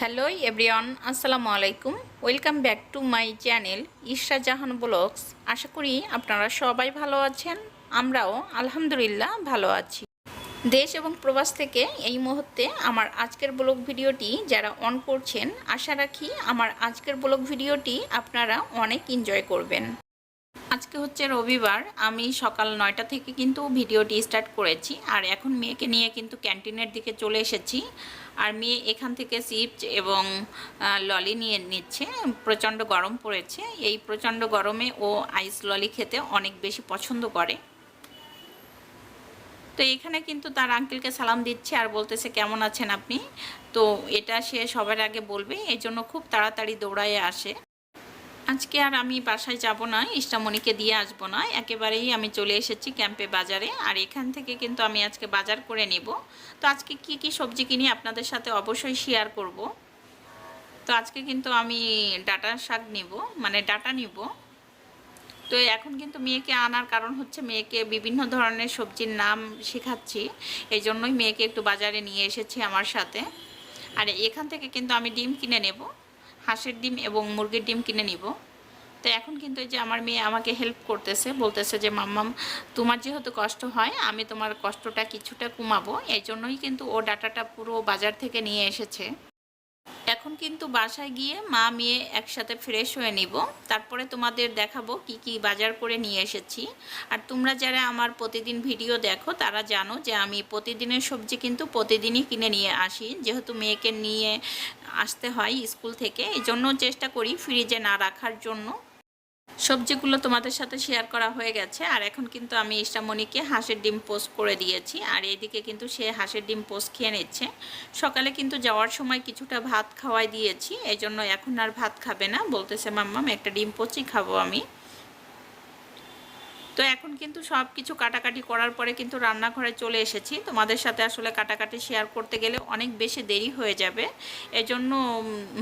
Hello everyone, আসসালামু আলাইকুম। Welcome back to my channel Ishra Jahan blogs. আশা করি আপনারা সবাই ভালো আছেন, আমরাও আলহামদুলিল্লাহ ভালো আছি। দেশ এবং প্রবাস থেকে এই মুহূর্তে আমার আজকের ব্লগ ভিডিওটি যারা অন করছেন, আশা রাখি আমার আজকের ব্লগ ভিডিওটি আপনারা অনেক এনজয় করবেন। আজকে হচ্ছে রবিবার, আমি সকাল নয়টা থেকে কিন্তু ভিডিওটি স্টার্ট করেছি, আর এখন মেয়েকে নিয়ে কিন্তু ক্যান্টিনের দিকে চলে এসেছি। আর মেয়ে এখান থেকে চিপস এবং ললি নিয়ে নিচ্ছে, প্রচণ্ড গরম পড়েছে। এই প্রচণ্ড গরমে ও আইস ললি খেতে অনেক বেশি পছন্দ করে। তো এখানে কিন্তু তার আঙ্কেলকে সালাম দিচ্ছে আর বলতেছে, কেমন আছেন আপনি? তো এটা সে সবার আগে বলবে এই জন্য খুব তাড়াতাড়ি দৌড়ায় আসে। আজকে আর আমি বাসায় যাব না, ইষ্টামণিকে দিয়ে আসব না। একেবারেই আমি চলে এসেছি ক্যাম্পে বাজারে, আর এখান থেকে কিন্তু আমি আজকে বাজার করে নিব। তো আজকে কি কি সবজি কিনি আপনাদের সাথে অবশ্যই শেয়ার করব। তো আজকে কিন্তু আমি ডাটা শাক নিব মানে ডাটা নিব। তো এখন কিন্তু মেয়েকে আনার কারণ হচ্ছে মেয়েকে বিভিন্ন ধরনের সবজির নাম শেখাচ্ছি। এই জন্যই মেয়েকে একটু বাজারে নিয়ে এসেছি আমার সাথে। আর এখান থেকে কিন্তু আমি ডিম কিনে নেব। হাঁসের ডিম এবং মুরগির ডিম কিনে নিব। তো এখন কিন্তু এই যে আমার মেয়ে আমাকে হেল্প করতেছে, বলতেছে যে, মাম্মাম, তোমার যেহেতু কষ্ট হয়, আমি তোমার কষ্টটা কিছুটা কমাবো। এই জন্যই কিন্তু ও ডাটাটা পুরো বাজার থেকে নিয়ে এসেছে। এখন কিন্তু বাসায় গিয়ে মা, মেয়ে একসাথে ফ্রেশ হয়ে নিব। তারপরে তোমাদের দেখাবো কি কি বাজার করে নিয়ে এসেছি। আর তোমরা যারা আমার প্রতিদিন ভিডিও দেখো, তারা জানো যে আমি প্রতিদিনের সবজি কিন্তু প্রতিদিনই কিনে নিয়ে আসি। যেহেতু মেয়েকে নিয়ে আসতে হয় স্কুল থেকে এই জন্য চেষ্টা করি ফ্রিজে না রাখার জন্য। সবজিগুলো তোমাদের সাথে শেয়ার করা হয়ে গেছে। আর এখন কিন্তু আমি ইষ্টামণিকে হাঁসের ডিম পোস্ট করে দিয়েছি। আর এদিকে কিন্তু সে হাঁসের ডিম পোস্ট খেয়ে নিচ্ছে। সকালে কিন্তু যাওয়ার সময় কিছুটা ভাত খাওয়াই দিয়েছি। এই জন্য এখন আর ভাত খাবে না। বলতেছে, মাম্মাম, একটা ডিম পোচই খাব আমি। তো এখন কিন্তু সব কিছু কাটাকাটি করার পরে কিন্তু রান্নাঘরে চলে এসেছি। তোমাদের সাথে আসলে কাটাকাটি শেয়ার করতে গেলে অনেক বেশি দেরি হয়ে যাবে। এজন্য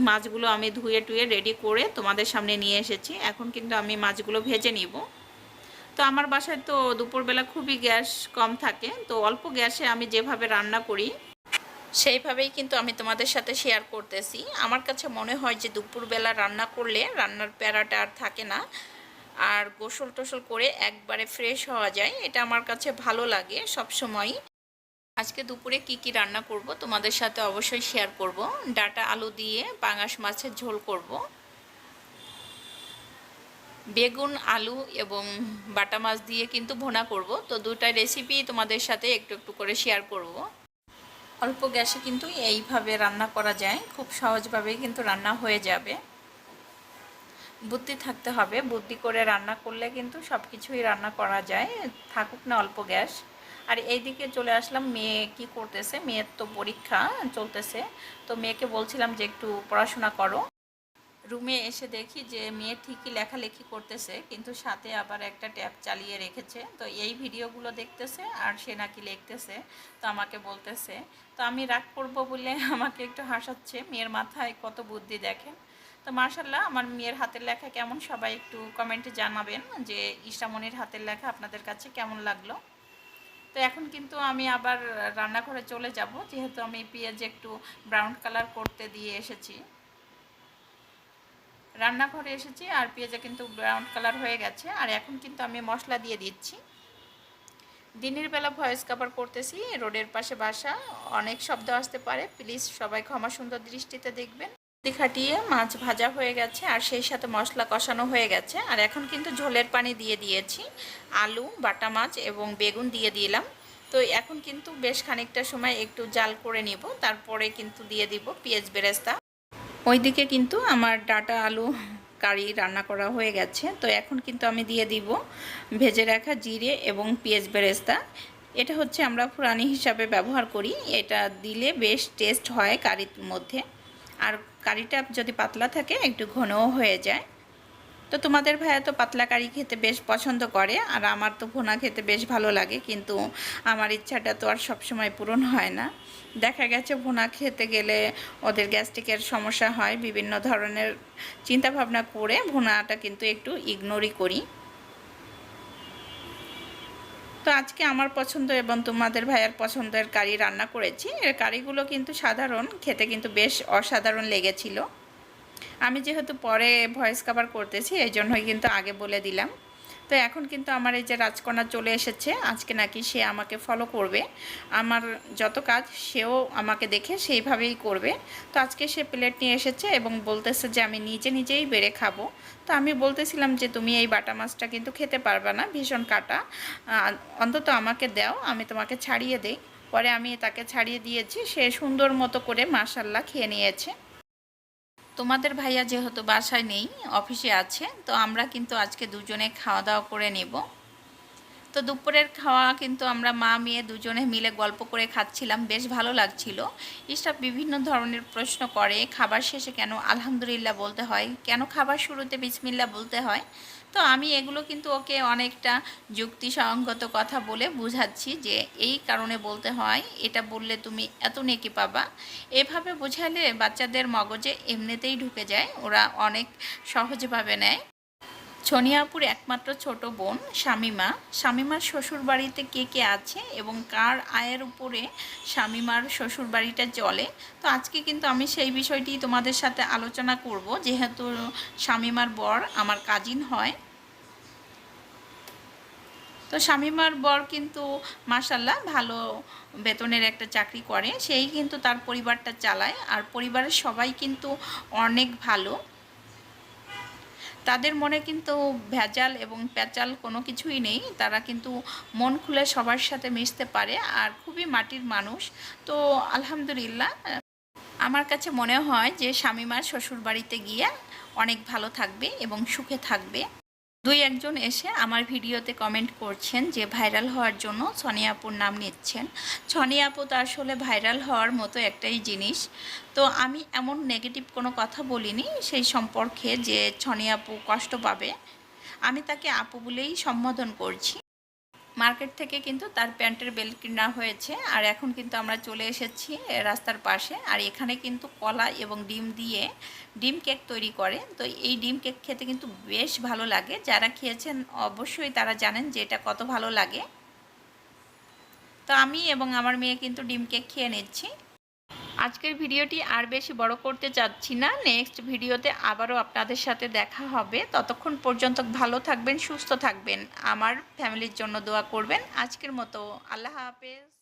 মাছগুলো আমি ধুয়ে টুয়ে রেডি করে তোমাদের সামনে নিয়ে এসেছি। এখন কিন্তু আমি মাছগুলো ভেজে নিব। তো আমার বাসায় তো দুপুরবেলা খুবই গ্যাস কম থাকে। তো অল্প গ্যাসে আমি যেভাবে রান্না করি, সেইভাবেই কিন্তু আমি তোমাদের সাথে শেয়ার করতেছি। আমার কাছে মনে হয় যে দুপুরবেলা রান্না করলে রান্নার প্যারাটা আর থাকে না। আর গোসল টোসল করে একবারে ফ্রেশ হওয়া যায়, এটা আমার কাছে ভালো লাগে সব সময় আজকে দুপুরে কি কি রান্না করব তোমাদের সাথে অবশ্যই শেয়ার করব। ডাটা আলু দিয়ে পাঙাশ মাছের ঝোল করব। বেগুন, আলু এবং বাটা মাছ দিয়ে কিন্তু ভোনা করব। তো দুটা রেসিপি তোমাদের সাথে একটু একটু করে শেয়ার করব। অল্প গ্যাসে কিন্তু এইভাবে রান্না করা যায়, খুব সহজভাবে কিন্তু রান্না হয়ে যাবে। বুদ্ধি থাকতে হবে। বুদ্ধি করে রান্না করলে কিন্তু সব কিছুই রান্না করা যায়। থাকুক না অল্প গ্যাস। আর এইদিকে চলে আসলাম, মেয়ে কি করতেছে? মেয়ের তো পরীক্ষা চলতেছে। তো মেয়েকে বলছিলাম যে একটু পড়াশোনা করো। রুমে এসে দেখি যে মেয়ে ঠিকই লেখালেখি করতেছে, কিন্তু সাথে আবার একটা ট্যাব চালিয়ে রেখেছে। তো এই ভিডিওগুলো দেখতেছে আর সে নাকি লিখতেছে। তো আমাকে বলতেছে, তো আমি রাগ করব বলে আমাকে একটু হাসাচ্ছে। মেয়ের মাথায় কত বুদ্ধি দেখেন? তো মার্শাল্লাহ আমার মেয়ের হাতের লেখা কেমন সবাই একটু কমেন্টে জানাবেন যে ইশামনির হাতের লেখা আপনাদের কাছে কেমন লাগল। তো এখন কিন্তু আমি আবার রান্নাঘরে চলে যাব, যেহেতু আমি পেঁয়াজ একটু ব্রাউন কালার করতে দিয়ে এসেছি। রান্নাঘরে এসেছি আর পেঁয়াজে কিন্তু ব্রাউন কালার হয়ে গেছে, আর এখন কিন্তু আমি মশলা দিয়ে দিচ্ছি। দিনের বেলা ভয়েস কভার করতেছি, রোডের পাশে বাসা, অনেক শব্দ আসতে পারে প্লিজ সবাই ক্ষমা সুন্দর দৃষ্টিতে দেখবেন। খাটিয়ে মাছ ভাজা হয়ে গেছে, আর সেই সাথে মশলা কষানো হয়ে গেছে। আর এখন কিন্তু ঝোলের পানি দিয়ে দিয়েছি। আলু, বাটা মাছ এবং বেগুন দিয়ে দিলাম। তো এখন কিন্তু বেশ খানিকটা সময় একটু জাল করে নিব। তারপরে কিন্তু দিয়ে দিব পেঁয়াজ বেরেস্তা। ওইদিকে কিন্তু আমার ডাটা আলু কারি রান্না করা হয়ে গেছে। তো এখন কিন্তু আমি দিয়ে দিব ভেজে রাখা জিরে এবং পেঁয়াজ বেরেস্তা। এটা হচ্ছে আমরা ফুরানি হিসাবে ব্যবহার করি। এটা দিলে বেশ টেস্ট হয় কারির মধ্যে। আর কারিটা যদি পাতলা থাকে, একটু ঘনও হয়ে যায়। তো তোমাদের ভাইয়া তো পাতলা কারি খেতে বেশ পছন্দ করে, আর আমার তো ভোনা খেতে বেশ ভালো লাগে, কিন্তু আমার ইচ্ছাটা তো আর সবসময় পূরণ হয় না। দেখা গেছে ভোনা খেতে গেলে ওদের গ্যাস্ট্রিকের সমস্যা হয়, বিভিন্ন ধরনের চিন্তাভাবনা করে ভোনাটা কিন্তু একটু ইগনোরই করি। তো আজকে আমার পছন্দ এবং তোমাদের ভাইয়ার পছন্দের কারি রান্না করেছি। এর কারিগুলো কিন্তু সাধারণ, খেতে কিন্তু বেশ অসাধারণ লেগেছিল। আমি যেহেতু পরে ভয়েস কভার করতেছি এই জন্যই কিন্তু আগে বলে দিলাম। তো এখন কিন্তু আমার এই যে রাজকন্যা চলে এসেছে, আজকে নাকি সে আমাকে ফলো করবে। আমার যত কাজ সেও আমাকে দেখে সেইভাবেই করবে। তো আজকে সে প্লেট নিয়ে এসেছে এবং বলতেছে যে আমি নিজে নিজেই বেড়ে খাব। তো আমি বলতেছিলাম যে তুমি এই বাটা মাছটা কিন্তু খেতে পারবে না, ভীষণ কাটা। অন্তত আমাকে দাও, আমি তোমাকে ছাড়িয়ে দেই। পরে আমি তাকে ছাড়িয়ে দিয়েছি, সে সুন্দর মতো করে মাসাল্লাহ খেয়ে নিয়েছে। তোমাদের ভাইয়া যেহেতু বাসায় নেই, অফিসে আছে, তো আমরা কিন্তু আজকে দুজনে খাওয়া দাওয়া করে নেব। তো দুপুরের খাওয়া কিন্তু আমরা মা, মেয়ে দুজনে মিলে গল্প করে খাচ্ছিলাম, বেশ ভালো লাগছিল। ইসব বিভিন্ন ধরনের প্রশ্ন করে, খাবার শেষে কেন আলহামদুলিল্লাহ বলতে হয়, কেন খাবার শুরুতে বিসমিল্লা বলতে হয় তো আমি এগুলো কিন্তু ওকে অনেকটা যুক্তিসঙ্গত কথা বলে বুঝাচ্ছি যে এই কারণে বলতে হয়, এটা বললে তুমি এত নেকি পাবা। এভাবে বোঝালে বাচ্চাদের মগজে এমনিতেই ঢুকে যায়, ওরা অনেক সহজভাবে নেয়। ছনিয়াপুর একমাত্র ছোট বোন শামিমা। শামিমার শ্বশুর বাড়িতে কে কে আছে এবং কার আয়ের উপরে শামিমার শ্বশুর বাড়িটা চলে? তো আজকে কিন্তু আমি সেই বিষয়টি তোমাদের সাথে আলোচনা করব। যেহেতু শামিমার বর আমার কাজিন হয়। তো শামিমার বর কিন্তু মাসাল্লাহ ভালো বেতনের একটা চাকরি করে। সেই কিন্তু তার পরিবারটা চালায়। আর পরিবারের সবাই কিন্তু অনেক ভালো। তাদের মনে কিন্তু ভেজাল এবং প্যাচাল কোনো কিছুই নেই। তারা কিন্তু মন খুলে সবার সাথে মিশতে পারে আর খুবই মাটির মানুষ। তো আলহামদুলিল্লাহ, আমার কাছে মনে হয় যে স্বামীমার শ্বশুর বাড়িতে গিয়ে অনেক ভালো থাকবে এবং সুখে থাকবে। দুই একজন এসে আমার ভিডিওতে কমেন্ট করছেন যে ভাইরাল হওয়ার জন্য সনিয়াপুর নাম নিচ্ছেন। সনিয়াপু তো আসলে ভাইরাল হওয়ার মতো একটাই জিনিস। তো আমি এমন নেগেটিভ কোনো কথা বলিনি সেই সম্পর্কে যে ছনিয়াপু কষ্ট পাবে। আমি তাকে আপু বলেই সম্বোধন করছি। মার্কেট থেকে কিন্তু তার প্যান্টের বেল্ট কেনা হয়েছে। আর এখন কিন্তু আমরা চলে এসেছি রাস্তার পাশে। আর এখানে কিন্তু কলা এবং ডিম দিয়ে ডিম কেক তৈরি করে। তো এই ডিম কেক খেতে কিন্তু বেশ ভালো লাগে। যারা খেয়েছেন অবশ্যই তারা জানেন যে এটা কত ভালো লাগে। তো আমি এবং আমার মেয়ে কিন্তু ডিম কেক খেয়ে নিচ্ছি। আজকের ভিডিওটি আর বেশি বড় করতে চাচ্ছি না। নেক্সট ভিডিওতে আবারও আপনাদের সাথে দেখা হবে। ততক্ষণ পর্যন্ত ভালো থাকবেন, সুস্থ থাকবেন। আমার ফ্যামিলির জন্য দোয়া করবেন। আজকের মতো আল্লাহ হাফেজ।